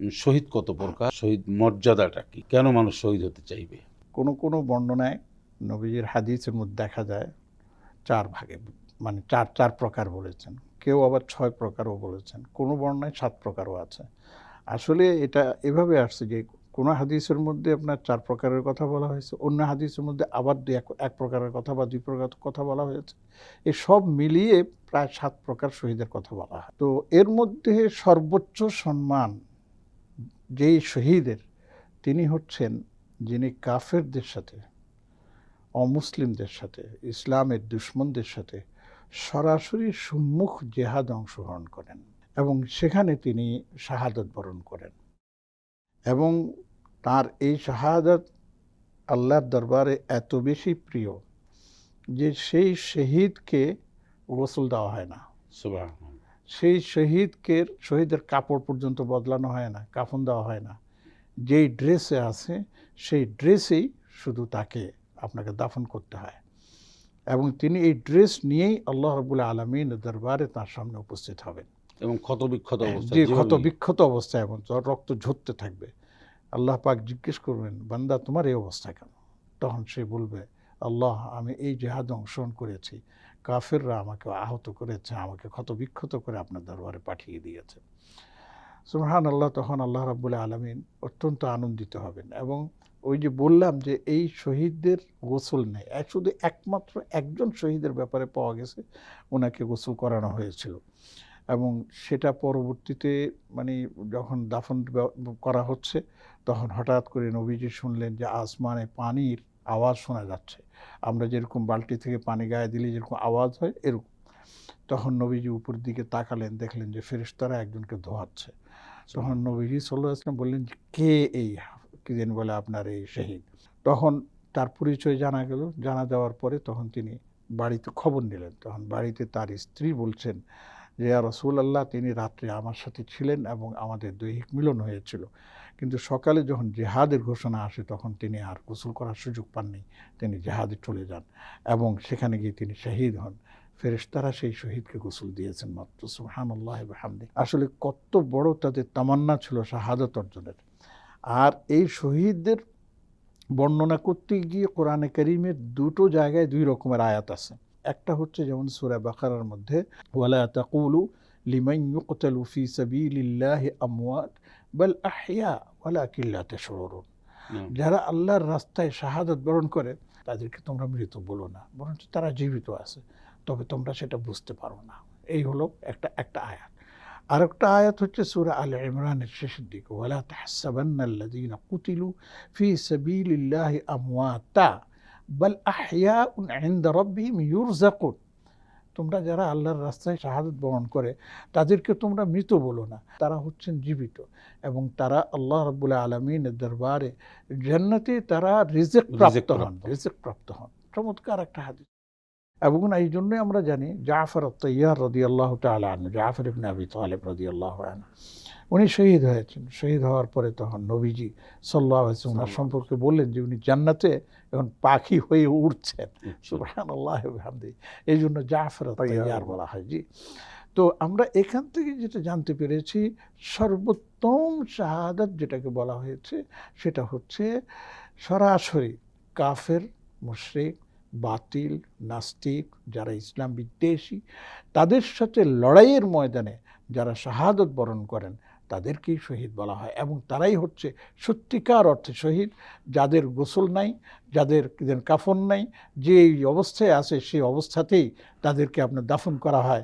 শহীদ কত প্রকার? শহীদ মর্যাদাটা কি? কেন মানুষ শহীদ হতে চাইবে? কোনো কোনো বর্ণনায় নবীজির হাদিসের মধ্যে দেখা যায়, চার ভাগে মানে চার চার প্রকার বলেছেন। কেউ আবার ছয় প্রকারও বলেছেন। কোনো বর্ণায় সাত প্রকারও আছে। আসলে এটা এভাবে আসছে যে কোনো হাদিসের মধ্যে আপনার চার প্রকারের কথা বলা হয়েছে, অন্য হাদিসের মধ্যে আবার দুই, এক এক প্রকারের কথা বা দুই প্রকার কথা বলা হয়েছে। এই সব মিলিয়ে প্রায় সাত প্রকার শহীদের কথা বলা হয়। তো এর মধ্যে সর্বোচ্চ সম্মান যেই শহীদের, তিনি হচ্ছেন যিনি কাফেরদের সাথে, অমুসলিমদের সাথে, ইসলামের দুশ্মনদের সাথে সরাসরি সম্মুখ জেহাদ অংশগ্রহণ করেন এবং সেখানে তিনি শাহাদত বরণ করেন এবং তার এই শাহাদত আল্লাহর দরবারে এত বেশি প্রিয় যে সেই শহীদকে গোসল দেওয়া হয় না। সুবাহ সেই শহীদকে শহীদের কাপড় পর্যন্ত বদলানো হয় না কাফন দেওয়া হয় না। যেই ড্রেসে আছে সেই ড্রেসেই শুধু তাকে আপনাকে দাফন করতে হয়। এবং তিনি এই ড্রেস নিয়েই আল্লাহ রবুল্লা আলমিন দরবারে তার সামনে উপস্থিত হবেন। এবং ক্ষত বিক্ষত অবস্থা যে ক্ষত বিক্ষত অবস্থায় এবং রক্ত ঝরতে থাকবে। আল্লাহ পাক জিজ্ঞেস করবেন বান্দা তোমার এই অবস্থা কেন? তখন সে বলবে আল্লাহ আমি এই জেহাদে অংশগ্রহণ করেছি। কাফেররা আমাকে আহত করেছে, আমাকে ক্ষত বিক্ষত করে আপনার দরবারে পাঠিয়ে দিয়েছে। সুবহান আল্লাহ তখন আল্লাহ রাবুল্লাহ আলমিন অত্যন্ত আনন্দিত হবেন এবং ওই যে বললাম যে এই শহীদদের গোসল নেই শুধু একমাত্র একজন শহীদের ব্যাপারে পাওয়া গেছে, ওনাকে গোসল করানো হয়েছিল এবং সেটা পরবর্তীতে মানে যখন দাফন করা হচ্ছে, তখন হঠাৎ করে নবীজি শুনলেন যে আসমানে পানির আওয়াজ শোনা যাচ্ছে। আমরা যেরকম বালতি থেকে পানি গায়ে দিলে যেরকম আওয়াজ হয়, এরকম। তখন নবীজি উপর দিকে তাকালেন, দেখলেন যে ফেরেশতারা একজনকে ধোয়াচ্ছে। তখন নবীজি সাল্লাহ আসলাম বললেন যে, কে এই? কি যেন বলে, আপনার এই শহীদ। তখন তার পরিচয় জানা গেল। জানা যাওয়ার পরে তখন তিনি বাড়িতে খবর নিলেন। তখন বাড়িতে তার স্ত্রী বলছেন যে রসুল আল্লাহ তিনি রাত্রে আমার সাথে ছিলেন এবং আমাদের দৈহিক মিলন হয়েছিল। কিন্তু সকালে যখন জেহাদের ঘোষণা আসে, তখন তিনি আর গোসল করার সুযোগ পাননি। তিনি জেহাদে চলে যান এবং সেখানে গিয়ে তিনি শহীদ হন। ফেরেশতারা সেই শহীদকে গোসল দিয়েছেন মাত্র। সুহান আল্লাহ হামদি আসলে কত বড় তাদের তামান্না ছিল শাহাদত অর্জনের। আর এই শহীদদের বর্ণনা করতে গিয়ে কোরআনে করিমের দুটো জায়গায় দুই রকমের আয়াত আছে। একটা হচ্ছে যেমন সূরা বাকারার মধ্যে ওয়ালা তাকুলু লিমান ইউকতালু ফি সাবিলিল্লাহি আমওয়াত বাল আহইয়া ওয়ালাকিন লা তাশউরুন। যারা আল্লাহর রাস্তায় শাহাদত বরণ করে তাদেরকে তোমরা মৃত বলো না বরঞ্চ তারা জীবিত আছে তবে তোমরা সেটা বুঝতে পারো না। এই হলো একটা একটা আয়াত। আর একটা আয়াত হচ্ছে সূরা আল ইমরানের শেষের দিকে ওয়ালা তাহসাবান্না আল্লাযীনা কুতিলু ফি সাবিলিল্লাহি আমওয়াতা বাল ইনদা রাব্বিহিম ইউরযাকুন তোমরা যারা আল্লাহর রাস্তায় শাহাদত বরণ করে তাদেরকে তোমরা মৃত বলো না। তারা হচ্ছেন জীবিত এবং তারা আল্লাহ রাব্বুল আলমিনের দরবারে জান্নাতে তারা রিজেক প্রাপ্ত হন। রিজেক প্রাপ্ত হন। চমৎকার একটা হাদিস। এবং এই জন্যই আমরা জানি জাফর তৈয়ার রদি আল্লাহ তালান জাফর ইবনে আবি তালেব রদি আল্লাহ উনি শহীদ হয়েছেন। শহীদ হওয়ার পরে তখন নবীজি সাল্লাহ ওনার সম্পর্কে বললেন যে উনি জান্নাতে এখন পাখি হয়ে উঠছেন। সুবহান আল্লাহ হামদি এই জন্য জাফর তৈয়ার বলা হয় জি। তো আমরা এখান থেকে যেটা জানতে পেরেছি সর্বোত্তম শাহাদাত যেটাকে বলা হয়েছে সেটা হচ্ছে সরাসরি কাফের মুশরিক বাতিল নাস্তিক যারা ইসলাম বিদ্বেষী তাদের সাথে লড়াইয়ের ময়দানে যারা শাহাদত বরণ করেন তাদেরকেই শহীদ বলা হয় এবং তারাই হচ্ছে সত্যিকার অর্থে শহীদ। যাদের গোসল নাই, যাদের কাফন নাই যে অবস্থায় আছে সেই অবস্থাতেই তাদেরকে আপনার দাফন করা হয়।